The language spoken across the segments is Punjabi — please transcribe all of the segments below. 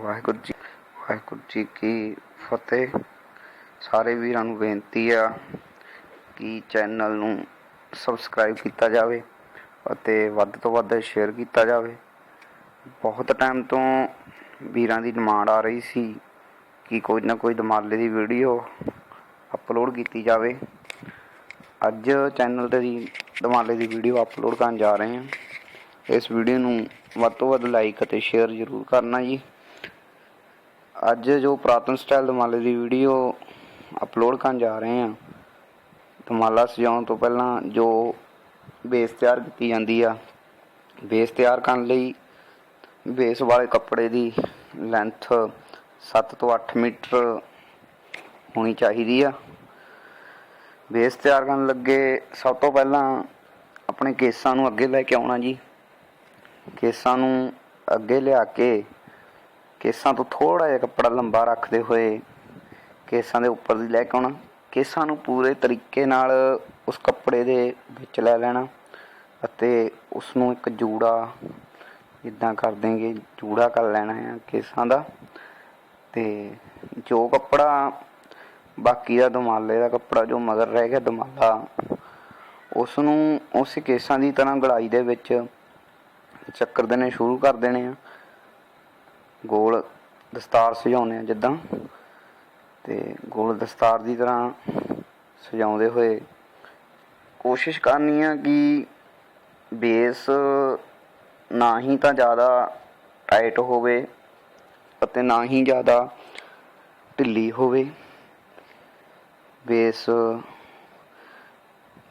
ਵਾਹਿਗੁਰੂ ਜੀ ਵਾਹਿਗੁਰੂ ਜੀ ਕੀ ਫਤਿਹ। ਸਾਰੇ ਵੀਰਾਂ ਨੂੰ ਬੇਨਤੀ ਆ ਕਿ ਚੈਨਲ ਨੂੰ ਸਬਸਕ੍ਰਾਈਬ ਕੀਤਾ ਜਾਵੇ ਅਤੇ ਵੱਧ ਤੋਂ ਵੱਧ ਸ਼ੇਅਰ ਕੀਤਾ ਜਾਵੇ। ਬਹੁਤ ਟਾਈਮ ਤੋਂ ਵੀਰਾਂ ਦੀ ਡਿਮਾਂਡ ਆ ਰਹੀ ਸੀ ਕਿ ਕੋਈ ਨਾ ਕੋਈ ਦਮਾਲੇ ਦੀ ਵੀਡੀਓ ਅਪਲੋਡ ਕੀਤੀ ਜਾਵੇ। ਅੱਜ ਚੈਨਲ ਤੇ ਦੀ ਦਮਾਲੇ ਦੀ ਵੀਡੀਓ ਅਪਲੋਡ ਕਰਨ ਜਾ ਰਹੇ ਹਾਂ। ਇਸ ਵੀਡੀਓ ਨੂੰ ਵੱਧ ਤੋਂ ਵੱਧ ਲਾਈਕ ਅਤੇ ਸ਼ੇਅਰ ਜ਼ਰੂਰ ਕਰਨਾ ਜੀ। ਅੱਜ ਜੋ ਪੁਰਾਤਨ ਸਟਾਈਲ ਦਮਾਲੇ ਦੀ ਵੀਡੀਓ ਅਪਲੋਡ ਕਰਨ ਜਾ ਰਹੇ ਹਾਂ ਦਮਾਲਾ ਸਜਾਉਣ ਤੋਂ ਪਹਿਲਾਂ ਜੋ ਬੇਸ ਤਿਆਰ ਕੀਤੀ ਜਾਂਦੀ ਆ, ਬੇਸ ਤਿਆਰ ਕਰਨ ਲਈ ਬੇਸ ਵਾਲੇ ਕੱਪੜੇ ਦੀ ਲੈਂਥ 7 ਤੋਂ 8 ਮੀਟਰ ਹੋਣੀ ਚਾਹੀਦੀ ਆ। ਬੇਸ ਤਿਆਰ ਕਰਨ ਲੱਗੇ ਸਭ ਤੋਂ ਪਹਿਲਾਂ ਆਪਣੇ ਕੇਸਾਂ ਨੂੰ ਅੱਗੇ ਲੈ ਕੇ ਆਉਣਾ ਜੀ। ਕੇਸਾਂ ਨੂੰ ਅੱਗੇ ਲਿਆ ਕੇ ਕੇਸਾਂ ਤੋਂ ਥੋੜਾ ਜਿਹਾ ਕੱਪੜਾ ਲੰਬਾ ਰੱਖਦੇ ਹੋਏ ਕੇਸਾਂ ਦੇ ਉੱਪਰ ਦੀ ਲੈ ਕੇ ਆਉਣਾ, ਕੇਸਾਂ ਨੂੰ ਪੂਰੇ ਤਰੀਕੇ ਨਾਲ ਉਸ ਕੱਪੜੇ ਦੇ ਵਿੱਚ ਲੈ ਲੈਣਾ ਅਤੇ ਉਸ ਨੂੰ ਇੱਕ ਜੂੜਾ ਇਦਾਂ ਕਰ ਦੇਂਗੇ ਜੂੜਾ ਕਰ ਲੈਣਾ ਹੈ ਕੇਸਾਂ ਦਾ ਤੇ ਜੋ ਕੱਪੜਾ ਬਾਕੀ ਦਾ ਦਮਾਲੇ ਦਾ ਕੱਪੜਾ, ਜੋ ਮਗਰ ਰਹਿ ਗਿਆ ਦਮਾਲਾ ਉਸ ਨੂੰ ਉਸ ਕੇਸਾਂ ਦੀ ਤਰ੍ਹਾਂ ਗੜਾਈ ਦੇ ਵਿੱਚ ਚੱਕਰ ਦੇਣੇ ਸ਼ੁਰੂ ਕਰ ਦੇਣੇ ਆ। ਗੋਲ ਦਸਤਾਰ ਸਜਾਉਂਦੇ ਆ ਜਿੱਦਾਂ। ਤੇ ਗੋਲ ਦਸਤਾਰ ਦੀ ਤਰ੍ਹਾਂ ਸਜਾਉਂਦੇ ਹੋਏ ਕੋਸ਼ਿਸ਼ ਕਰਨੀ ਆ ਕਿ ਬੇਸ ਨਾ ਹੀ ਤਾਂ ਜ਼ਿਆਦਾ ਟਾਈਟ ਹੋਵੇ ਅਤੇ ਨਾ ਹੀ ਜ਼ਿਆਦਾ ਢਿੱਲੀ ਹੋਵੇ। ਬੇਸ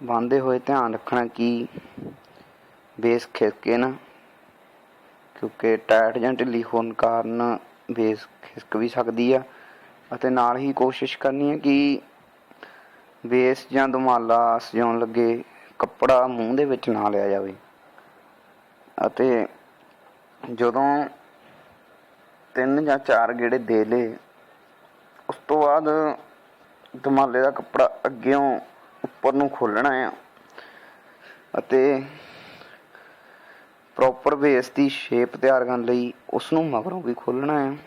ਬੰਨ੍ਹਦੇ ਹੋਏ ਧਿਆਨ ਰੱਖਣਾ ਕਿ ਬੇਸ ਖਿਸਕੇ ਨਾ ਕਿਉਂਕਿ ਟਾਈਟ ਜਾਂ ਢਿੱਲੀ ਹੋਣ ਕਾਰਨ ਬੇਸ ਖਿਸਕ ਵੀ ਸਕਦੀ ਆ ਅਤੇ ਨਾਲ ਹੀ ਕੋਸ਼ਿਸ਼ ਕਰਨੀ ਹੈ ਕਿ ਬੇਸ ਜਾਂ ਦੁਮਾਲਾ ਸਜਾਉਣ ਲੱਗੇ ਕੱਪੜਾ ਮੂੰਹ ਦੇ ਵਿੱਚ ਨਾ ਲਿਆ ਜਾਵੇ। ਅਤੇ ਜਦੋਂ ਤਿੰਨ ਜਾਂ ਚਾਰ ਗੇੜੇ ਦੇ ਲੇ ਉਸ ਤੋਂ ਬਾਅਦ ਦਮਾਲੇ ਦਾ ਕੱਪੜਾ ਅੱਗਿਓਂ ਉੱਪਰ ਨੂੰ ਖੋਲਣਾ ਆ ਅਤੇ ਪ੍ਰੋਪਰ ਬੇਸ ਦੀ ਸ਼ੇਪ ਤਿਆਰ ਕਰਨ ਲਈ ਉਸ ਨੂੰ ਮਗਰੋਂ ਵੀ ਖੋਲਣਾ ਹੈ।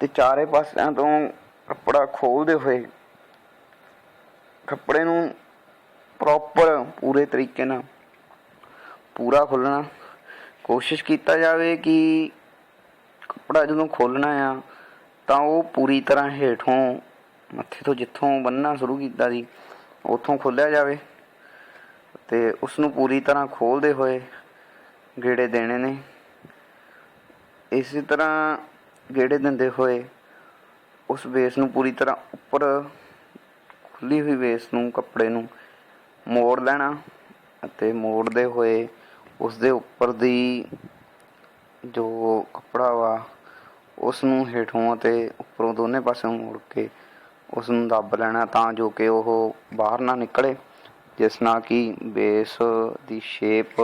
ਤੇ ਚਾਰੇ ਪਾਸਿਆਂ ਤੋਂ ਕੱਪੜਾ ਖੋਲਦੇ ਹੋਏ ਕੱਪੜੇ ਨੂੰ ਪ੍ਰੋਪਰ ਪੂਰੇ ਤਰੀਕੇ ਨਾਲ ਪੂਰਾ ਖੋਲਣਾ ਕੋਸ਼ਿਸ਼ ਕੀਤਾ ਜਾਵੇ ਕਿ ਕੱਪੜਾ ਜਦੋਂ ਖੋਲਣਾ ਆ, ਤਾਂ ਉਹ ਪੂਰੀ ਤਰ੍ਹਾਂ ਹੇਠੋਂ, ਮੱਥੇ ਤੋਂ ਜਿੱਥੋਂ ਬੰਨਣਾ ਸ਼ੁਰੂ ਕੀਤਾ ਸੀ, ਉੱਥੋਂ ਖੋਲਿਆ ਜਾਵੇ। ਤੇ ਉਸ ਨੂੰ ਪੂਰੀ ਤਰ੍ਹਾਂ ਖੋਲਦੇ ਹੋਏ ਗੇੜੇ ਦੇਣੇ ਨੇ। ਇਸੇ ਤਰ੍ਹਾਂ ਗੇੜੇ ਦਿੰਦੇ ਹੋਏ ਉਸ ਬੇਸ ਨੂੰ ਪੂਰੀ ਤਰ੍ਹਾਂ ਉੱਪਰ ਖੁੱਲੀ ਹੋਈ ਬੇਸ ਨੂੰ, ਕੱਪੜੇ ਨੂੰ ਮੋੜ ਲੈਣਾ ਅਤੇ ਮੋੜਦੇ ਹੋਏ ਉਸ ਦੇ ਉੱਪਰ ਦੀ ਜੋ ਕੱਪੜਾ ਵਾ, ਉਸ ਨੂੰ ਹੇਠੋਂ ਅਤੇ ਉੱਪਰੋਂ ਦੋਨੇ ਪਾਸਿਓਂ ਮੋੜ ਕੇ ਉਸ ਨੂੰ ਦੱਬ ਲੈਣਾ ਤਾਂ ਜੋ ਕਿ ਉਹ ਬਾਹਰ ਨਾ ਨਿਕਲੇ, ਜਿਸ ਨਾਲ ਕਿ ਬੇਸ ਦੀ ਸ਼ੇਪ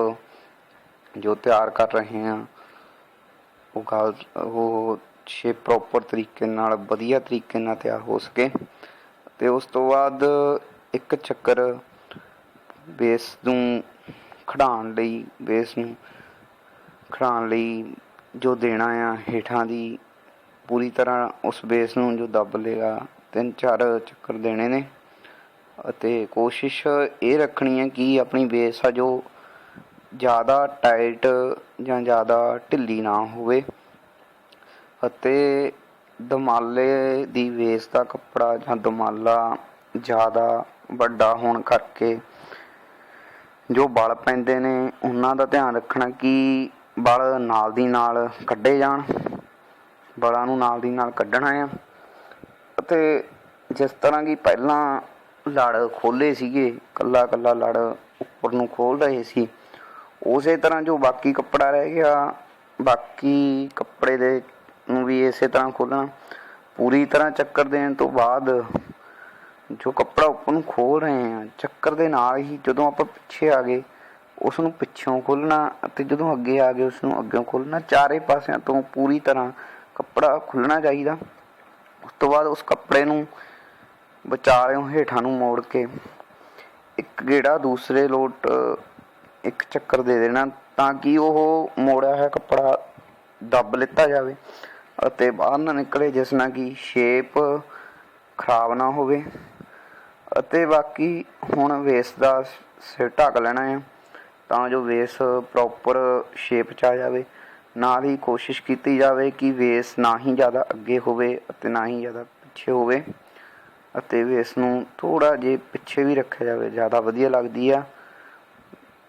ਜੋ ਤਿਆਰ ਕਰ ਰਹੇ ਹਾਂ, ਉਹ ਗੱਲ, ਉਹ ਸ਼ੇਪ ਪ੍ਰੋਪਰ ਤਰੀਕੇ ਨਾਲ, ਵਧੀਆ ਤਰੀਕੇ ਨਾਲ ਤਿਆਰ ਹੋ ਸਕੇ। ਤੇ ਉਸ ਤੋਂ ਬਾਅਦ ਇੱਕ ਚੱਕਰ ਬੇਸ ਨੂੰ ਖੜਾਉਣ ਲਈ, ਬੇਸ ਨੂੰ ਖੜਾਉਣ ਲਈ ਜੋ ਦੇਣਾ ਆ, ਹੇਠਾਂ ਦੀ ਪੂਰੀ ਤਰ੍ਹਾਂ ਉਸ ਬੇਸ ਨੂੰ ਜੋ ਦੱਬ ਲੇਗਾ ਤਿੰਨ ਚਾਰ ਚੱਕਰ ਦੇਣੇ ਨੇ। ਅਤੇ ਕੋਸ਼ਿਸ਼ ਇਹ ਰੱਖਣੀ ਹੈ ਕਿ ਆਪਣੀ ਬੇਸ ਆ ਜੋ ਜ਼ਿਆਦਾ ਟਾਈਟ ਜਾਂ ਜ਼ਿਆਦਾ ਢਿੱਲੀ ਨਾ ਹੋਵੇ ਅਤੇ ਦਮਾਲੇ ਦੀ ਵੇਸ ਦਾ ਕੱਪੜਾ ਜਾਂ ਦਮਾਲਾ ਜ਼ਿਆਦਾ ਵੱਡਾ ਹੋਣ ਕਰਕੇ ਜੋ ਬਲ ਪੈਂਦੇ ਨੇ ਉਹਨਾਂ ਦਾ ਧਿਆਨ ਰੱਖਣਾ ਕਿ ਬਲ ਨਾਲ ਦੀ ਨਾਲ ਕੱਢੇ ਜਾਣ, ਬਲਾਂ ਨੂੰ ਨਾਲ ਦੀ ਨਾਲ ਕੱਢਣਾ ਆ। ਅਤੇ ਜਿਸ ਤਰ੍ਹਾਂ ਕਿ ਪਹਿਲਾਂ ਲੜ ਖੋਲੇ ਸੀਗੇ ਕੱਲਾ ਕੱਲਾ ਲੜ ਉੱਪਰ ਨੂੰ ਖੋਲ ਰਹੇ ਸੀ ਉਸੇ ਤਰ੍ਹਾਂ ਜੋ ਬਾਕੀ ਕੱਪੜਾ ਰਹਿ ਗਿਆ, ਬਾਕੀ ਕੱਪੜੇ ਦੇ ਨੂੰ ਵੀ ਇਸੇ ਤਰ੍ਹਾਂ ਖੋਲਣਾ ਪੂਰੀ ਤਰ੍ਹਾਂ ਚੱਕਰ ਦੇਣ ਤੋਂ ਬਾਅਦ ਜੋ ਕੱਪੜਾ ਉੱਪਰ ਨੂੰ ਖੋਲ ਰਹੇ ਹਾਂ, ਚੱਕਰ ਦੇ ਨਾਲ ਹੀ ਜਦੋਂ ਆਪਾਂ ਪਿੱਛੇ ਆ ਗਏ ਉਸ ਨੂੰ ਪਿੱਛੋਂ ਖੋਲਣਾ ਅਤੇ ਜਦੋਂ ਅੱਗੇ ਆ ਗਏ ਉਸ ਨੂੰ ਅੱਗੇੋਂ ਖੋਲਣਾ ਚਾਰੇ ਪਾਸਿਆਂ ਤੋਂ ਪੂਰੀ ਤਰ੍ਹਾਂ ਕੱਪੜਾ ਖੁੱਲਣਾ ਚਾਹੀਦਾ। ਉਸ ਤੋਂ ਬਾਅਦ ਉਸ ਕੱਪੜੇ ਨੂੰ ਵਿਚਾਲਿਓਂ ਹੇਠਾਂ ਨੂੰ ਮੋੜ ਕੇ ਇੱਕ ਗੇੜਾ, ਦੂਸਰੇ ਲੋਟ ਇੱਕ ਚੱਕਰ ਦੇ ਦੇਣਾ ਤਾਂ ਕਿ ਉਹ ਮੋੜਿਆ ਹੋਇਆ ਕੱਪੜਾ ਦੱਬ ਲਿੱਤਾ ਜਾਵੇ ਅਤੇ ਬਾਹਰ ਨਾ ਨਿਕਲੇ ਜਿਸ ਨਾਲ ਕਿ ਸ਼ੇਪ ਖਰਾਬ ਨਾ ਹੋਵੇ। ਅਤੇ ਬਾਕੀ ਹੁਣ ਵੇਸ ਦਾ ਸਿਰ ਢੱਕ ਲੈਣਾ ਹੈ ਤਾਂ ਜੋ ਵੇਸ ਪ੍ਰੋਪਰ ਸ਼ੇਪ 'ਚ ਆ ਜਾਵੇ। ਨਾਲ ਹੀ ਕੋਸ਼ਿਸ਼ ਕੀਤੀ ਜਾਵੇ ਕਿ ਵੇਸ ਨਾ ਹੀ ਜ਼ਿਆਦਾ ਅੱਗੇ ਹੋਵੇ ਅਤੇ ਨਾ ਹੀ ਜ਼ਿਆਦਾ ਪਿੱਛੇ ਹੋਵੇ। ਅਤੇ ਵੇਸ ਨੂੰ ਥੋੜਾ ਜਿਹਾ ਪਿੱਛੇ ਵੀ ਰੱਖਿਆ ਜਾਵੇ, ਜ਼ਿਆਦਾ ਵਧੀਆ ਲੱਗਦੀ ਆ।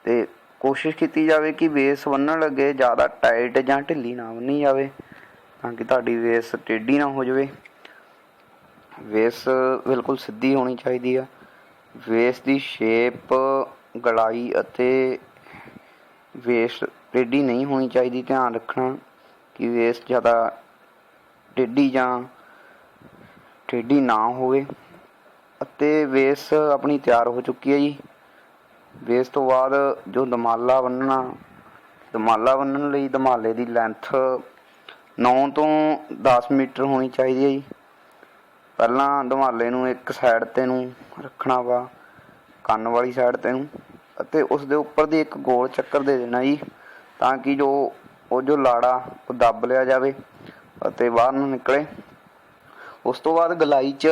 ਤੇ ਕੋਸ਼ਿਸ਼ ਕੀਤੀ ਜਾਵੇ ਕਿ ਵੇਸ ਬੰਨਣ ਲੱਗੇ, ਜ਼ਿਆਦਾ ਟਾਈਟ ਜਾਂ ਢਿੱਲੀ ਨਾ ਬੰਨੀ ਜਾਵੇ, ਤਾਂ ਕਿ ਤੁਹਾਡੀ ਵੇਸ ਟੇਢੀ ਨਾ ਹੋ ਜਾਵੇ। ਵੇਸ ਬਿਲਕੁਲ ਸਿੱਧੀ ਹੋਣੀ ਚਾਹੀਦੀ ਆ। ਵੇਸ ਦੀ ਸ਼ੇਪ, ਗਲਾਈ ਅਤੇ ਵੇਸ ਟੇਢੀ ਨਹੀਂ ਹੋਣੀ ਚਾਹੀਦੀ। ਧਿਆਨ ਰੱਖਣਾ ਕਿ ਵੇਸ ਜ਼ਿਆਦਾ ਟੇਢੀ ਜਾਂ ਟੇਢੀ ਨਾ ਹੋਵੇ। ਅਤੇ ਵੇਸ ਆਪਣੀ ਤਿਆਰ ਹੋ ਚੁੱਕੀ ਹੈ ਜੀ। ਵੇਸ ਤੋਂ ਬਾਅਦ ਜੋ ਦਮਾਲਾ ਬੰਨਣਾ ਦਮਾਲਾ ਬੰਨਣ ਲਈ ਦਮਾਲੇ ਦੀ ਲੈਂਥ 9 ਤੋਂ 10 ਮੀਟਰ ਹੋਣੀ ਚਾਹੀਦੀ ਹੈ ਜੀ। ਪਹਿਲਾਂ ਦਮਾਲੇ ਨੂੰ ਇੱਕ ਸਾਈਡ ਤੇ ਨੂੰ ਰੱਖਣਾ ਵਾ, ਕੰਨ ਵਾਲੀ ਸਾਈਡ ਤੇ ਨੂੰ ਅਤੇ ਉਸ ਦੇ ਉੱਪਰ ਦੀ ਇੱਕ ਗੋਲ ਚੱਕਰ ਦੇ ਦੇਣਾ ਜੀ, ਤਾਂ ਕਿ ਜੋ ਉਹ ਜੋ ਲਾੜਾ ਉਹ ਦੱਬ ਲਿਆ ਜਾਵੇ ਅਤੇ ਬਾਹਰ ਨੂੰ ਨਿਕਲੇ। ਉਸ ਤੋਂ ਬਾਅਦ ਗਲਾਈ 'ਚ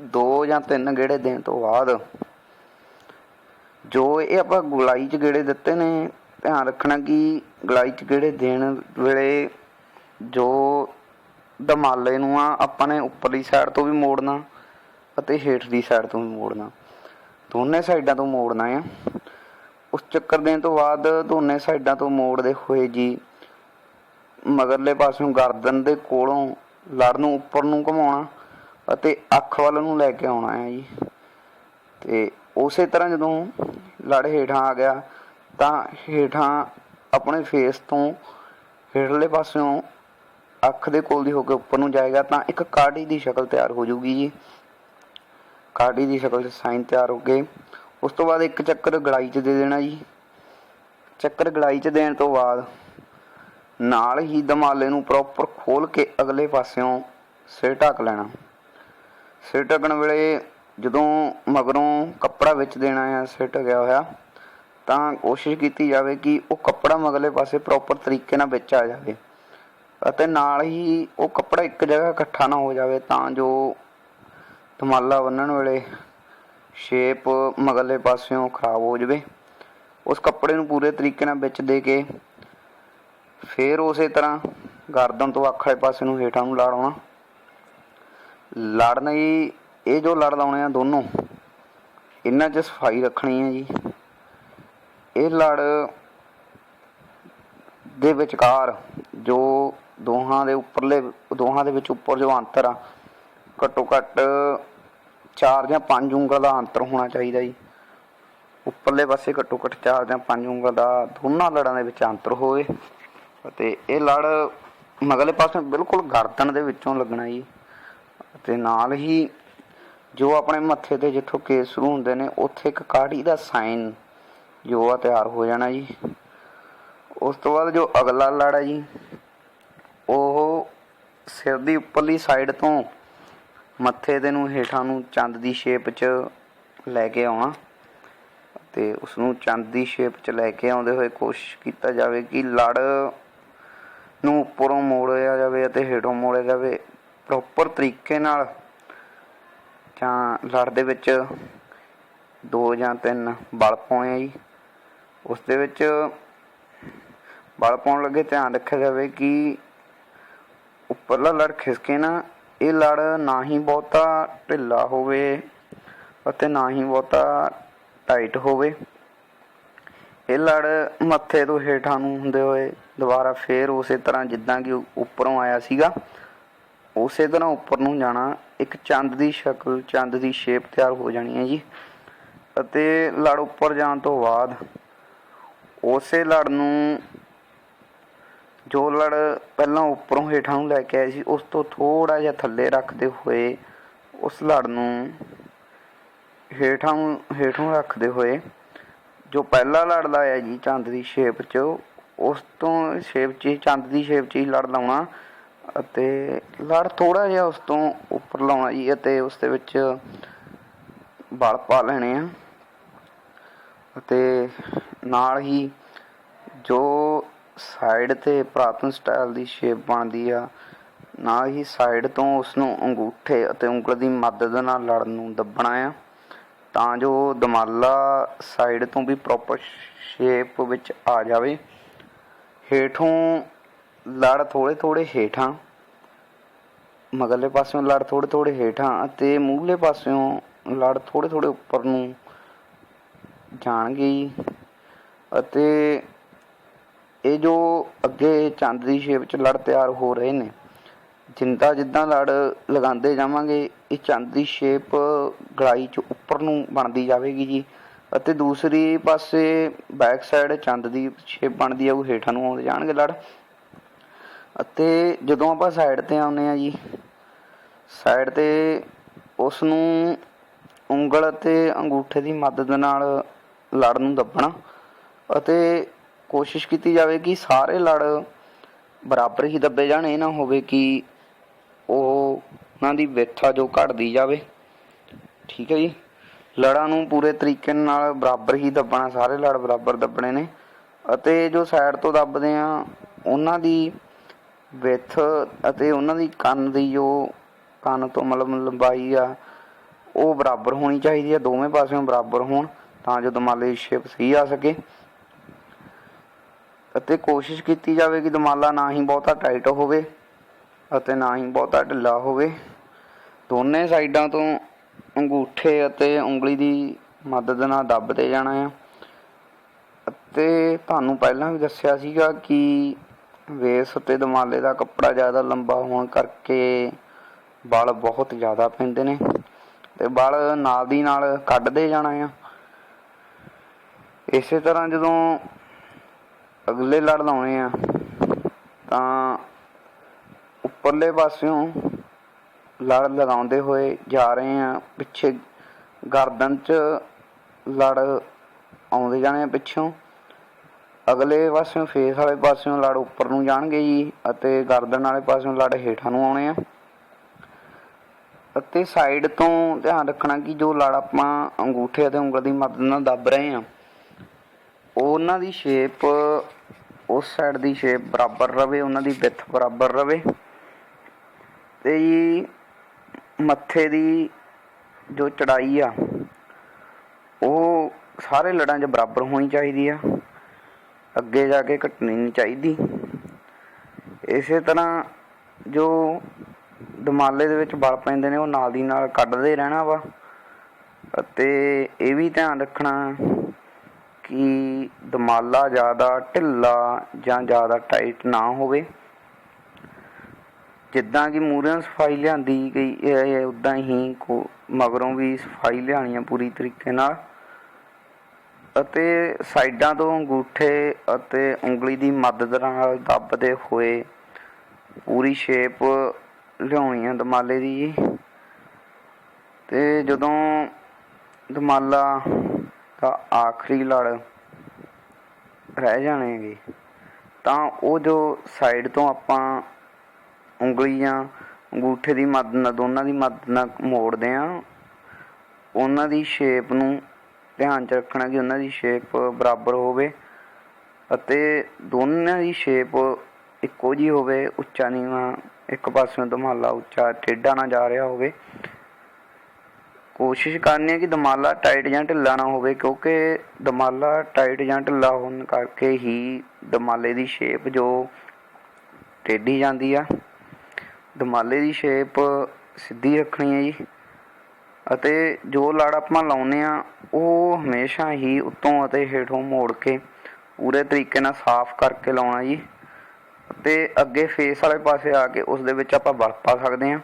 ਦੋ ਜਾਂ ਤਿੰਨ ਗੇੜੇ ਦੇਣ ਤੋਂ ਬਾਅਦ ਜੋ ਇਹ ਆਪਾਂ ਗਲਾਈ 'ਚ ਗੇੜੇ ਦਿੱਤੇ ਨੇ, ਧਿਆਨ ਰੱਖਣਾ ਕਿ ਗੁਲਾਈ 'ਚ ਗੇੜੇ ਦੇਣ ਵੇਲੇ ਜੋ ਦਮਾਲੇ ਨੂੰ ਆ, ਆਪਾਂ ਨੇ ਉੱਪਰਲੀ ਸਾਈਡ ਤੋਂ ਵੀ ਮੋੜਨਾ ਅਤੇ ਹੇਠਲੀ ਸਾਈਡ ਤੋਂ ਵੀ ਮੋੜਨਾ। ਦੋਨੇ ਸਾਈਡਾਂ ਤੋਂ ਮੋੜਨਾ ਆ। ਉਸ ਚੱਕਰ ਦੇਣ ਤੋਂ ਬਾਅਦ ਦੋਨੇ ਸਾਈਡਾਂ ਤੋਂ ਮੋੜਦੇ ਹੋਏ ਜੀ ਮਗਰਲੇ ਪਾਸਿਓਂ ਗਰਦਨ ਦੇ ਕੋਲੋਂ ਲੜ ਨੂੰ ਉੱਪਰ ਨੂੰ ਘੁਮਾਉਣਾ ਅਤੇ ਅੱਖ ਵੱਲ ਨੂੰ ਲੈ ਕੇ ਆਉਣਾ ਹੈ ਜੀ। ਤੇ ਉਸੇ ਤਰ੍ਹਾਂ ਜਦੋਂ ਲੜ ਹੇਠਾਂ ਆ ਗਿਆ, ਤਾਂ ਹੇਠਾਂ ਆਪਣੇ ਫੇਸ ਤੋਂ ਹੇਠਲੇ ਪਾਸਿਓਂ ਅੱਖ ਦੇ ਕੋਲ ਦੀ ਹੋ ਕੇ ਉੱਪਰ ਨੂੰ ਜਾਏਗਾ, ਤਾਂ ਇੱਕ ਕਾਢੀ ਦੀ ਸ਼ਕਲ ਤਿਆਰ ਹੋ ਜਾਊਗੀ ਜੀ। ਕਾਢੀ ਦੀ ਸ਼ਕਲ 'ਚ ਸਾਈਨ ਤਿਆਰ ਹੋ ਗਏ ਉਸ ਤੋਂ ਬਾਅਦ ਇੱਕ ਚੱਕਰ ਗੜਾਈ 'ਚ ਦੇ ਦੇਣਾ ਜੀ। ਚੱਕਰ ਗੜਾਈ 'ਚ ਦੇਣ ਤੋਂ ਬਾਅਦ ਨਾਲ ਹੀ ਦਮਾਲੇ ਨੂੰ ਪ੍ਰੋਪਰ ਖੋਲ ਕੇ ਅਗਲੇ ਪਾਸਿਓਂ ਸਿਰ ਢੱਕ ਲੈਣਾ। ਸਿਰ ਢੱਕਣ ਵੇਲੇ ਜਦੋਂ ਮਗਰੋਂ ਕੱਪੜਾ ਵਿੱਚ ਦੇਣਾ ਆ, ਸਿੱਟ ਗਿਆ ਹੋਇਆ, ਤਾਂ ਕੋਸ਼ਿਸ਼ ਕੀਤੀ ਜਾਵੇ ਕਿ ਉਹ ਕੱਪੜਾ ਮਗਲੇ ਪਾਸੇ ਪ੍ਰੋਪਰ ਤਰੀਕੇ ਨਾਲ ਵਿੱਚ ਆ ਜਾਵੇ ਅਤੇ ਨਾਲ ਹੀ ਉਹ ਕੱਪੜਾ ਇੱਕ ਜਗ੍ਹਾ ਇਕੱਠਾ ਨਾ ਹੋ ਜਾਵੇ ਤਾਂ ਜੋ ਧਮਾਲਾ ਬੰਨਣ ਵੇਲੇ ਸ਼ੇਪ ਮਗਲੇ ਪਾਸਿਓਂ ਖਰਾਬ ਹੋ ਜਾਵੇ। ਉਸ ਕੱਪੜੇ ਨੂੰ ਪੂਰੇ ਤਰੀਕੇ ਨਾਲ ਵਿੱਚ ਦੇ ਕੇ ਫੇਰ ਉਸੇ ਤਰ੍ਹਾਂ ਗਰਦਨ ਤੋਂ ਅੱਖ ਵਾਲੇ ਪਾਸੇ ਨੂੰ ਹੇਠਾਂ ਨੂੰ ਲਾੜਾਉਣਾ ਲੜਨ ਜੀ ਇਹ ਜੋ ਲੜ ਲਾਉਣੇ ਆ ਦੋਨੋਂ, ਇਹਨਾਂ 'ਚ ਸਫ਼ਾਈ ਰੱਖਣੀ ਹੈ ਜੀ। ਇਹ ਲੜ ਦੇ ਵਿਚਕਾਰ ਜੋ ਦੋਹਾਂ ਦੇ ਉੱਪਰਲੇ, ਦੋਹਾਂ ਦੇ ਵਿੱਚ ਉੱਪਰ ਜੋ ਅੰਤਰ ਆ ਘੱਟੋ ਘੱਟ 4 ਜਾਂ 5 ਉਂਗਲ ਦਾ ਅੰਤਰ ਹੋਣਾ ਚਾਹੀਦਾ ਜੀ। ਉੱਪਰਲੇ ਪਾਸੇ ਘੱਟੋ ਘੱਟ 4 ਜਾਂ 5 ਉਂਗਲ ਦਾ ਦੋਨਾਂ ਲੜਾਂ ਦੇ ਵਿੱਚ ਅੰਤਰ ਹੋਵੇ ਅਤੇ ਇਹ ਲੜ ਮਗਲੇ ਪਾਸੇ ਬਿਲਕੁਲ ਗਰਦਨ ਦੇ ਵਿੱਚੋਂ ਲੱਗਣਾ ਜੀ ਅਤੇ ਨਾਲ ਹੀ ਜੋ ਆਪਣੇ ਮੱਥੇ ਤੇ ਜਿੱਥੋਂ ਕੇਸ ਸ਼ੁਰੂ ਹੁੰਦੇ ਨੇ, ਉੱਥੇ ਇੱਕ ਕਾੜੀ ਦਾ ਸਾਈਨ ਜੋ ਆ ਤਿਆਰ ਹੋ ਜਾਣਾ ਜੀ। ਉਸ ਤੋਂ ਬਾਅਦ ਜੋ ਅਗਲਾ ਲੜ ਹੈ ਜੀ, ਉਹ ਸਿਰ ਦੀ ਉੱਪਰਲੀ ਸਾਈਡ ਤੋਂ ਮੱਥੇ ਦੇ ਨੂੰ ਹੇਠਾਂ ਨੂੰ ਚੰਦ ਦੀ ਸ਼ੇਪ 'ਚ ਲੈ ਕੇ ਆਉਣਾ ਤੇ ਉਸ ਨੂੰ ਚੰਦ ਦੀ ਸ਼ੇਪ 'ਚ ਲੈ ਕੇ ਆਉਂਦੇ ਹੋਏ ਕੋਸ਼ਿਸ਼ ਕੀਤਾ ਜਾਵੇ ਕਿ ਲੜ ਨੂੰ ਉੱਪਰੋਂ ਮੋੜਿਆ ਜਾਵੇ ਅਤੇ ਹੇਠੋਂ ਮੋੜਿਆ ਜਾਵੇ। ਪ੍ਰੋਪਰ ਤਰੀਕੇ ਨਾਲ ਜਾਂ ਲੜ ਦੇ ਵਿੱਚ ਦੋ ਜਾਂ ਤਿੰਨ ਬਲ ਪਾਉਣੇ ਆ ਜੀ। ਉਸ ਦੇ ਵਿੱਚ ਬਲ ਪਾਉਣ ਲੱਗੇ ਧਿਆਨ ਰੱਖਿਆ ਜਾਵੇ ਕਿ ਉੱਪਰਲਾ ਲੜ ਖਿਸਕੇ ਨਾ, ਇਹ ਲੜ ਨਾ ਹੀ ਬਹੁਤਾ ਢਿੱਲਾ ਹੋਵੇ ਅਤੇ ਨਾ ਹੀ ਬਹੁਤਾ ਟਾਈਟ ਹੋਵੇ। ਇਹ ਲੜ ਮੱਥੇ ਤੋਂ ਹੇਠਾਂ ਨੂੰ ਹੁੰਦੇ ਹੋਏ ਦੁਬਾਰਾ ਫੇਰ ਉਸੇ ਤਰ੍ਹਾਂ ਜਿੱਦਾਂ ਕਿ ਉੱਪਰੋਂ ਆਇਆ ਸੀਗਾ। ਉਸੇ ਤਰ੍ਹਾਂ ਉੱਪਰ ਨੂੰ ਜਾਣਾ, ਇੱਕ ਚੰਦ ਦੀ ਸ਼ਕਲ, ਚੰਦ ਦੀ ਸ਼ੇਪ ਤਿਆਰ ਹੋ ਜਾਣੀ ਹੈ ਜੀ। ਅਤੇ ਲੜ ਉੱਪਰ ਜਾਣ ਤੋਂ ਬਾਅਦ ਉਸੇ ਲੜ ਨੂੰ, ਜੋ ਲੜ ਪਹਿਲਾਂ ਉੱਪਰੋਂ ਹੇਠਾਂ ਨੂੰ ਲੈ ਕੇ ਆਏ ਸੀ, ਉਸ ਤੋਂ ਥੋੜਾ ਜਿਹਾ ਥੱਲੇ ਰੱਖਦੇ ਹੋਏ, ਉਸ ਲੜ ਨੂੰ ਹੇਠਾਂ ਨੂੰ ਹੇਠੋਂ ਰੱਖਦੇ ਹੋਏ, ਜੋ ਪਹਿਲਾ ਲੜ ਲਾਇਆ ਜੀ, ਚੰਦ ਦੀ ਸ਼ੇਪ 'ਚ, ਉਸ ਤੋਂ ਸ਼ੇਪ 'ਚ ਚੰਦ ਦੀ ਸ਼ੇਪ 'ਚ ਹੀ ਲੜ ਲਾਉਣਾ। ਅਤੇ ਲੜ ਥੋੜਾ ਜਿਹਾ ਉਸ ਤੋਂ ਉੱਪਰ ਲਾਉਣਾ ਜੀ ਅਤੇ ਉਸ ਦੇ ਵਿੱਚ ਬਲ ਪਾ ਲੈਣੇ ਆ। ਅਤੇ ਨਾਲ ਹੀ ਜੋ ਸਾਈਡ ਤੇ ਪੁਰਾਤਨ ਸਟਾਈਲ ਦੀ ਸ਼ੇਪ ਬਣਦੀ ਆ, ਨਾਲ ਹੀ ਸਾਈਡ ਤੋਂ ਉਸ ਨੂੰ ਅੰਗੂਠੇ ਅਤੇ ਉਂਗਲ ਦੀ ਮਦਦ ਨਾਲ ਲੜ ਨੂੰ ਦੱਬਣਾ ਆ। ਤਾਂ ਜੋ ਦਮਾਲਾ ਸਾਈਡ ਤੋਂ ਵੀ ਪ੍ਰੋਪਰ ਸ਼ੇਪ ਵਿੱਚ ਆ ਜਾਵੇ। ਹੇਠੋਂ ਲੜ ਥੋੜੇ ਥੋੜੇ ਹੇਠਾਂ, ਮਗਰਲੇ ਪਾਸਿਓਂ ਲੜ ਥੋੜੇ ਥੋੜੇ ਹੇਠਾਂ ਅਤੇ ਮੂਹਰਲੇ ਪਾਸਿਓਂ ਲੜ ਥੋੜੇ ਥੋੜੇ ਉੱਪਰ ਨੂੰ ਜਾਣਗੇ ਜੀ। ਅਤੇ ਇਹ ਜੋ ਅੱਗੇ ਚੰਦ ਦੀ ਸ਼ੇਪ ਚ ਲੜ ਤਿਆਰ ਹੋ ਰਹੇ ਨੇ, ਜਿੰਦਾ ਜਿੱਦਾਂ ਲੜ ਲਗਾਉਂਦੇ ਜਾਵਾਂਗੇ, ਇਹ ਚੰਦ ਦੀ ਸ਼ੇਪ ਗੜਾਈ ਚ ਉੱਪਰ ਨੂੰ ਬਣਦੀ ਜਾਵੇਗੀ ਜੀ। ਅਤੇ ਦੂਸਰੀ ਪਾਸੇ ਬੈਕ ਸਾਈਡ ਚੰਦ ਦੀ ਸ਼ੇਪ ਬਣਦੀ ਆ, ਉਹ ਹੇਠਾਂ ਨੂੰ ਆਉਂਦੇ ਜਾਣਗੇ ਲੜ। ਅਤੇ ਜਦੋਂ ਆਪਾਂ ਸਾਈਡ ਤੇ ਆਉਂਦੇ ਆ ਜੀ ਸਾਈਡ ਤੇ ਉਸ ਨੂੰ ਉਂਗਲ ਅਤੇ ਅੰਗੂਠੇ ਦੀ ਮਦਦ ਨਾਲ ਲੜ ਨੂੰ ਦੱਬਣਾ ਅਤੇ ਕੋਸ਼ਿਸ਼ ਕੀਤੀ ਜਾਵੇ ਕਿ ਸਾਰੇ ਲੜ ਬਰਾਬਰ ਹੀ ਦੱਬੇ ਜਾਣ, ਇਹ ਨਾ ਹੋਵੇ ਕਿ ਉਹ ਉਹਨਾਂ ਦੀ ਵਿੱਥਾ ਜੋ ਘਟਦੀ ਜਾਵੇ। ਠੀਕ ਹੈ ਜੀ? ਲੜਾਂ ਨੂੰ ਪੂਰੇ ਤਰੀਕੇ ਨਾਲ ਬਰਾਬਰ ਹੀ ਦੱਬਣਾ, ਸਾਰੇ ਲੜ ਬਰਾਬਰ ਦੱਬਣੇ ਨੇ ਅਤੇ ਜੋ ਸਾਈਡ ਤੋਂ ਦੱਬਦੇ ਆ ਉਹਨਾਂ ਦੀ ਵਿੱਥ ਅਤੇ ਉਹਨਾਂ ਦੀ ਕੰਨ ਦੀ ਜੋ ਕੰਨ ਤੋਂ ਮਤਲਬ ਲੰਬਾਈ ਆ, ਉਹ ਬਰਾਬਰ ਹੋਣੀ ਚਾਹੀਦੀ ਆ, ਦੋਵੇਂ ਪਾਸਿਓਂ ਬਰਾਬਰ ਹੋਣ ਤਾਂ ਜੋ ਦਮਾਲੇ ਦੀ ਸ਼ੇਪ ਸਹੀ ਆ ਸਕੇ। ਅਤੇ ਕੋਸ਼ਿਸ਼ ਕੀਤੀ ਜਾਵੇ ਕਿ ਦਮਾਲਾ ਨਾ ਹੀ ਬਹੁਤਾ ਟਾਈਟ ਹੋਵੇ ਅਤੇ ਨਾ ਹੀ ਬਹੁਤਾ ਢਿੱਲਾ ਹੋਵੇ। ਦੋਨੇ ਸਾਈਡਾਂ ਤੋਂ ਅੰਗੂਠੇ ਅਤੇ ਉਂਗਲੀ ਦੀ ਮਦਦ ਨਾਲ ਦੱਬਦੇ ਜਾਣਾ ਆ। ਅਤੇ ਤੁਹਾਨੂੰ ਪਹਿਲਾਂ ਵੀ ਦੱਸਿਆ ਸੀਗਾ ਕਿ ਵੇਸ ਅਤੇ ਦਮਾਲੇ ਦਾ ਕੱਪੜਾ ਜ਼ਿਆਦਾ ਲੰਬਾ ਹੋਣ ਕਰਕੇ ਵਾਲ ਬਹੁਤ ਜ਼ਿਆਦਾ ਪੈਂਦੇ ਨੇ ਤੇ ਵਾਲ ਨਾਲ ਦੀ ਨਾਲ ਕੱਢਦੇ ਜਾਣਾ ਆ। ਇਸੇ ਤਰ੍ਹਾਂ ਜਦੋਂ ਅਗਲੇ ਲੜ ਲਾਉਣੇ ਆ, ਤਾਂ ਉੱਪਰਲੇ ਪਾਸਿਓਂ ਲੜ ਲਗਾਉਂਦੇ ਹੋਏ ਜਾ ਰਹੇ ਆ, ਪਿੱਛੇ ਗਰਦਨ 'ਚ ਲੜ ਆਉਂਦੇ ਜਾਣੇ ਆ ਪਿੱਛੋਂ। ਅਗਲੇ ਪਾਸਿਓਂ, ਫੇਸ ਵਾਲੇ ਪਾਸਿਓਂ ਲੜ ਉੱਪਰ ਨੂੰ ਜਾਣਗੇ ਜੀ ਅਤੇ ਗਰਦਨ ਵਾਲੇ ਪਾਸਿਓਂ ਲੜ ਹੇਠਾਂ ਨੂੰ ਆਉਣੇ ਆ। ਅਤੇ ਸਾਈਡ ਤੋਂ ਧਿਆਨ ਰੱਖਣਾ ਕਿ ਜੋ ਲੜ ਆਪਾਂ ਅੰਗੂਠੇ ਅਤੇ ਉਂਗਲ ਦੀ ਮਦਦ ਨਾਲ ਦੱਬ ਰਹੇ ਆ, ਉਹਨਾਂ ਦੀ ਸ਼ੇਪ ਉਸ ਸਾਈਡ ਦੀ ਸ਼ੇਪ ਬਰਾਬਰ ਰਵੇ, ਉਹਨਾਂ ਦੀ ਵਿੱਥ ਬਰਾਬਰ ਰਵੇ। ਤੇ ਜੀ ਮੱਥੇ ਦੀ ਜੋ ਚੜਾਈ ਆ, ਉਹ ਸਾਰੇ ਲੜਾਂ 'ਚ ਬਰਾਬਰ ਹੋਣੀ ਚਾਹੀਦੀ ਆ। ਅੱਗੇ ਜਾ ਕੇ ਘਟਣੀ ਨਹੀਂ ਚਾਹੀਦੀ। ਇਸੇ ਤਰ੍ਹਾਂ ਜੋ ਦਮਾਲੇ ਦੇ ਵਿੱਚ ਬਲ ਪੈਂਦੇ ਨੇ, ਉਹ ਨਾਲ ਦੀ ਨਾਲ ਕੱਢਦੇ ਰਹਿਣਾ ਵਾ। ਅਤੇ ਇਹ ਵੀ ਧਿਆਨ ਰੱਖਣਾ ਕਿ ਦਮਾਲਾ ਜ਼ਿਆਦਾ ਢਿੱਲਾ ਜਾਂ ਜ਼ਿਆਦਾ ਟਾਈਟ ਨਾ ਹੋਵੇ। ਜਿੱਦਾਂ ਕਿ ਮੂਹਰਿਓਂ ਸਫ਼ਾਈ ਲਿਆਂਦੀ ਗਈ, ਇਹ ਉਦਾਂ ਹੀ ਮਗਰੋਂ ਵੀ ਸਫ਼ਾਈ ਲਿਆਣੀ ਆ ਪੂਰੀ ਤਰੀਕੇ ਨਾਲ। ਅਤੇ ਸਾਈਡਾਂ ਤੋਂ ਅੰਗੂਠੇ ਅਤੇ ਉਂਗਲੀ ਦੀ ਮਦਦ ਨਾਲ ਦੱਬਦੇ ਹੋਏ ਪੂਰੀ ਸ਼ੇਪ ਲਿਆਉਣੀ ਆ ਦਮਾਲੇ ਦੀ ਜੀ। ਤੇ ਜਦੋਂ ਦਮਾਲਾ ਦਾ ਆਖਰੀ ਲੜ ਰਹਿ ਜਾਣੇਗੇ, ਤਾਂ ਉਹ ਜੋ ਸਾਈਡ ਤੋਂ ਆਪਾਂ ਉਂਗਲੀ ਜਾਂ ਅੰਗੂਠੇ ਦੀ ਮਦਦ ਨਾਲ, ਦੋਨਾਂ ਦੀ ਮਦਦ ਨਾਲ ਮੋੜਦੇ ਆ, ਉਹਨਾਂ ਦੀ ਸ਼ੇਪ ਨੂੰ ਧਿਆਨ ਚ ਰੱਖਣਾ ਕਿ ਉਹਨਾਂ ਦੀ ਸ਼ੇਪ ਬਰਾਬਰ ਹੋਵੇ ਅਤੇ ਦੋਨਾਂ ਦੀ ਸ਼ੇਪ ਇੱਕੋ ਜੀ ਹੋਵੇ, ਉੱਚਾ ਨੀਵਾਂ ਇੱਕ ਪਾਸਿਓਂ ਦਮਾਲਾ ਉੱਚਾ ਟੇਢਾ ਨਾ ਜਾ ਰਿਹਾ ਹੋਵੇ। ਕੋਸ਼ਿਸ਼ ਕਰਨੀ ਹੈ ਕਿ ਦਮਾਲਾ ਟਾਈਟ ਜਾਂ ਢਿੱਲਾ ਨਾ ਹੋਵੇ, ਕਿਉਂਕਿ ਦਮਾਲਾ ਟਾਈਟ ਜਾਂ ਢਿੱਲਾ ਹੋਣ ਕਰਕੇ ਹੀ ਦਮਾਲੇ ਦੀ ਸ਼ੇਪ ਜੋ ਟੇਢੀ ਜਾਂਦੀ ਆ। ਦਮਾਲੇ ਦੀ ਸ਼ੇਪ ਸਿੱਧੀ ਰੱਖਣੀ ਹੈ ਜੀ। ਅਤੇ ਜੋ ਲੜ ਆਪਾਂ ਲਾਉਨੇ ਆ ਉਹ ਹਮੇਸ਼ਾ ਹੀ ਉੱਤੋਂ ਅਤੇ ਹੇਠੋਂ ਮੋੜ ਕੇ ਪੂਰੇ ਤਰੀਕੇ ਨਾਲ ਸਾਫ਼ ਕਰਕੇ ਲਾਉਣਾ ਜੀ। ਅਤੇ ਅੱਗੇ ਫੇਸ ਵਾਲੇ ਪਾਸੇ ਆ ਕੇ ਉਸ ਦੇ ਵਿੱਚ ਆਪਾਂ ਵਲ ਪਾ ਸਕਦੇ ਹਾਂ।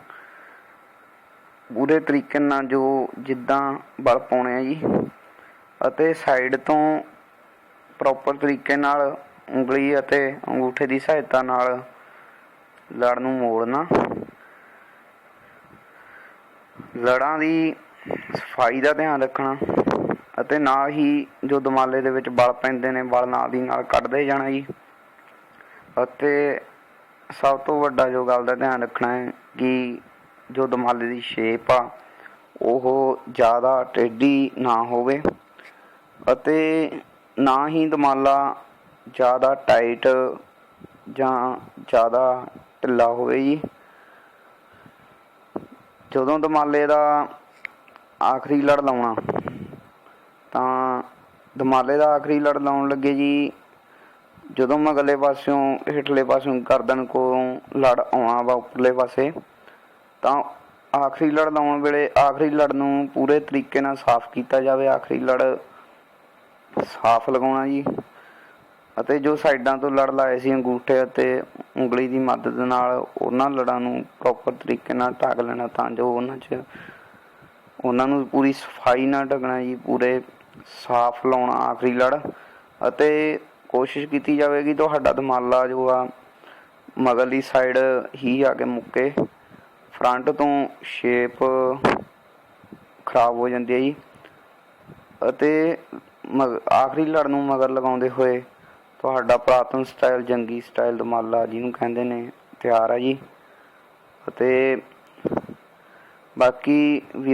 ਪੂਰੇ ਤਰੀਕੇ ਨਾਲ ਜੋ ਜਿੱਦਾਂ ਵਲ ਪਾਉਣੇ ਆ ਜੀ। ਅਤੇ ਸਾਈਡ ਤੋਂ ਪ੍ਰੋਪਰ ਤਰੀਕੇ ਨਾਲ ਉਂਗਲੀ ਅਤੇ ਅੰਗੂਠੇ ਦੀ ਸਹਾਇਤਾ ਨਾਲ ਲੜ ਨੂੰ ਮੋੜਨਾ। ਲੜਾਂ ਦੀ ਸਫ਼ਾਈ ਦਾ ਧਿਆਨ ਰੱਖਣਾ ਅਤੇ ਨਾ ਹੀ ਜੋ ਦਮਾਲੇ ਦੇ ਵਿੱਚ ਬਲ ਪੈਂਦੇ ਨੇ, ਬਲ ਨਾਲ ਦੀ ਨਾਲ ਕੱਢਦੇ ਜਾਣਾ ਜੀ। ਅਤੇ ਸਭ ਤੋਂ ਵੱਡਾ ਜੋ ਗੱਲ ਦਾ ਧਿਆਨ ਰੱਖਣਾ ਹੈ ਕਿ ਜੋ ਦਮਾਲੇ ਦੀ ਸ਼ੇਪ ਆ, ਉਹ ਜ਼ਿਆਦਾ ਟੇਢੀ ਨਾ ਹੋਵੇ ਅਤੇ ਨਾ ਹੀ ਦਮਾਲਾ ਜ਼ਿਆਦਾ ਟਾਈਟ ਜਾਂ ਜ਼ਿਆਦਾ ਢਿੱਲਾ ਹੋਵੇ ਜੀ। ਜਦੋਂ ਦਮਾਲੇ ਦਾ ਆਖਰੀ ਲੜ ਲਾਉਣਾ, ਤਾਂ ਦਮਾਲੇ ਦਾ ਆਖਰੀ ਲੜ ਲਾਉਣ ਲੱਗੇ ਜੀ, ਜਦੋਂ ਮੈਂ ਅਗਲੇ ਪਾਸਿਓਂ, ਹੇਠਲੇ ਪਾਸਿਓਂ ਗਰਦਨ ਕੋਲੋਂ ਲੜ ਆਉਣਾ ਵਾ ਉੱਪਰਲੇ ਪਾਸੇ, ਤਾਂ ਆਖਰੀ ਲੜ ਲਾਉਣ ਵੇਲੇ ਆਖਰੀ ਲੜ ਨੂੰ ਪੂਰੇ ਤਰੀਕੇ ਨਾਲ ਸਾਫ਼ ਕੀਤਾ ਜਾਵੇ, ਆਖਰੀ ਲੜ ਸਾਫ਼ ਲਗਾਉਣਾ ਜੀ। ਅਤੇ ਜੋ ਸਾਈਡਾਂ ਤੋਂ ਲੜ ਲਾਏ ਸੀ ਅੰਗੂਠੇ ਅਤੇ ਉਂਗਲੀ ਦੀ ਮਦਦ ਨਾਲ ਉਹਨਾਂ ਲੜਾਂ ਨੂੰ ਪ੍ਰੋਪਰ ਤਰੀਕੇ ਨਾਲ ਢੱਕ ਲੈਣਾ ਤਾਂ ਜੋ ਉਹਨਾਂ 'ਚ ਉਹਨਾਂ ਨੂੰ ਪੂਰੀ ਸਫ਼ਾਈ ਨਾਲ ਢਕਣਾ ਜੀ, ਪੂਰੇ ਸਾਫ਼ ਲਾਉਣਾ ਆਖਰੀ ਲੜ ਅਤੇ ਕੋਸ਼ਿਸ਼ ਕੀਤੀ ਜਾਵੇਗੀ ਤੁਹਾਡਾ ਦਮਾਲਾ ਜੋ ਆ ਮਗਰਲੀ ਸਾਈਡ ਹੀ ਆ ਕੇ ਮੁੱਕੇ। ਫਰੰਟ ਤੋਂ ਸ਼ੇਪ ਖਰਾਬ ਹੋ ਜਾਂਦੀ ਹੈ ਜੀ ਅਤੇ ਮਗ, ਆਖਰੀ ਲੜ ਨੂੰ ਮਗਰ ਲਗਾਉਂਦੇ ਹੋਏ ਤੁਹਾਡਾ ਪੁਰਾਤਨ ਸਟਾਈਲ, ਜੰਗੀ ਸਟਾਈਲ ਦਮਾਲਾ ਜਿਹਨੂੰ ਕਹਿੰਦੇ ਨੇ, ਤਿਆਰ ਆ ਜੀ। ਅਤੇ ਬਾਕੀ ਵੀਰ